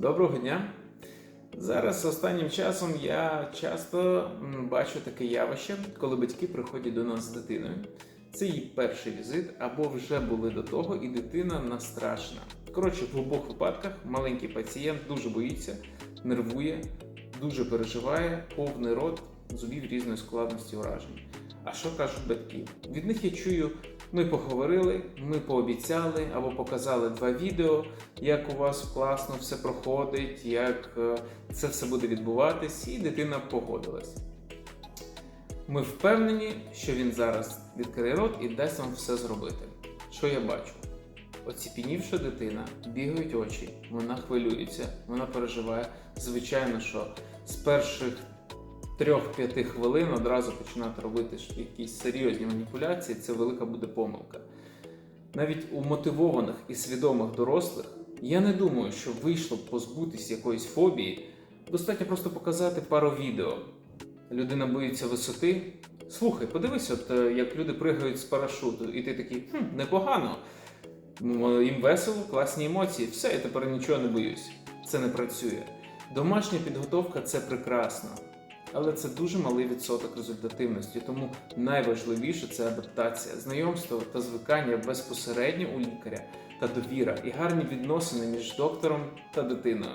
Доброго дня! Зараз останнім часом я часто бачу таке явище, коли батьки приходять до нас з дитиною. Це її перший візит, або вже були до того, і дитина настрашна. Коротше, в обох випадках маленький пацієнт дуже боїться, нервує, дуже переживає, повний рот зубів різної складності уражень. А що кажуть батьки? Від них я чую, ми поговорили, ми пообіцяли або показали два відео, як у вас класно все проходить, як е, це все буде відбуватись, і дитина погодилась. Ми впевнені, що він зараз відкриє рот і дасть вам все зробити. Що я бачу? Оціпінівша дитина, бігають очі, вона хвилюється, вона переживає. Звичайно, що з перших 3-5 хвилин одразу починати робити якісь серйозні маніпуляції, це велика буде помилка. Навіть у мотивованих і свідомих дорослих я не думаю, що вийшло б позбутись якоїсь фобії. Достатньо просто показати пару відео. Людина боїться висоти. Слухай, подивись, от е, як люди пригають з парашуту, і ти такий, хм, непогано. Ну, Їм весело, класні емоції, все, я тепер нічого не боюсь. Це не працює. Домашня підготовка це прекрасно, але це дуже малий відсоток результативності, тому найважливіше це адаптація, знайомство та звикання безпосередньо у лікаря та довіра і гарні відносини між доктором та дитиною.